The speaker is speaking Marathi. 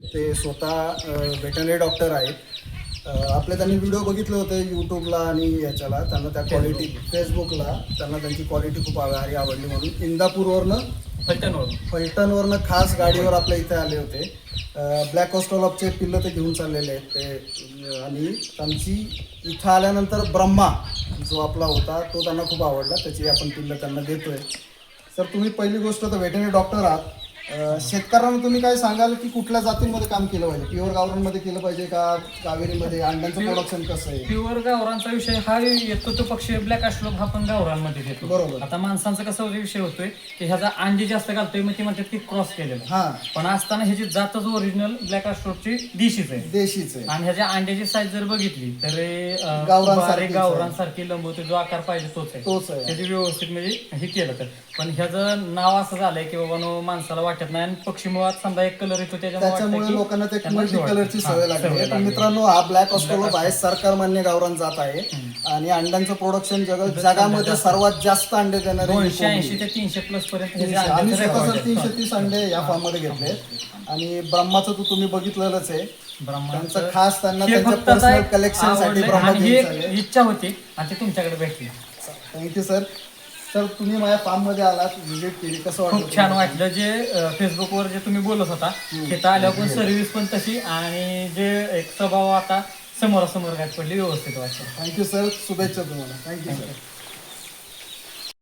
ते स्वतः व्हेटनरी डॉक्टर आहेत. आपले त्यांनी व्हिडिओ बघितले होते यूट्यूबला आणि याच्याला. त्यांना त्या क्वालिटी फेसबुकला त्यांना त्यांची क्वालिटी खूप भारी आवडली म्हणून. इंदापूरवरनं फलटणवर फलटणवरनं खास गाडीवर आपल्या इथे आले होते. ब्लॅक ऑस्ट्रॉलॉपचे पिल्लं ते घेऊन चाललेले आहेत ते. आणि त्यांची इथं आल्यानंतर ब्रह्मा जो आपला होता तो त्यांना खूप आवडला. त्याची आपण पिल्लं त्यांना देतोय. सर तुम्ही पहिली गोष्ट तर व्हेटनरी डॉक्टर आहात. अ, शेतकऱ्यांना तुम्ही काय सांगाल की कुठल्या जातींमध्ये काम केलं पाहिजे? प्युअर गावरानमध्ये केलं पाहिजे का कावेरीमध्ये? अंड्यांचं प्रोडक्शन कसं आहे? प्युअर गावरांचा विषय हा येतो तो पक्षी ब्लॅक अश्लोप हा पण गावरांमध्ये घेतो बरोबर. आता माणसांचा कसा विषय होतोय की ह्याचा अंडी जास्त घालतोय मग ते म्हणतात की क्रॉस केलेलं. हां. पण असताना ह्याची जातच ओरिजिनल ब्लॅक अश्लोपची दिशीच आहे. देशीच आहे. आणि ह्याच्या अंड्याची साईज जर बघितली तर अं, बारीक आहे. गावरांसारखी लंबवते जो आकार पाहिजे तोच आहे. तोच आहे. त्याची व्यवस्थित म्हणजे हे केलं तर. पण ह्याचं नाव असं झालंय की बाबा नो माणसाला वाटत नाही. आणि पक्षी मुळात समजा एक कलर येतो त्याच्यामुळे वाटतं लोकांना ते मल्टी कलरची वाटतं. सवय लागली. आहे पण. मित्रांनो हा ब्लॅक ऑस्ट्रोलोप आहे सरकार मान्य गावरान जात आहे. आणि अंड्यांचं प्रोडक्शन जगात जगामध्ये सर्वात जास्त अंडे देणारे दोनशे. ऐंशी ते तीनशे प्लस पर्यंत. आम्ही स्वतः सर. तीनशे तीस अंडे या फार्ममध्ये घेतले आणि ब्रह्माचं तर तुम्ही बघितलेलंच आहे. ब्रह्मांचं त्यांचं खास त्यांना त्यांच्या कलेक्शनसाठी इच्छा होती. आणि ती तुमच्याकडे भेटली. थँक्यू सर सर तुम्ही माझ्या फार्ममध्ये आलात व्हिजिट केली. कसं वाटलं खूप छान वाटलं. जे अं, फेसबुकवर जे तुम्ही बोलत होता तिथं आल्यावर पण सर्व्हिस पण तशी आणि जे एक स्वभाव आता समोरासमोर काय पडली व्यवस्थित वाटलं. थँक्यू सर शुभेच्छा तुम्हाला. Thank you sir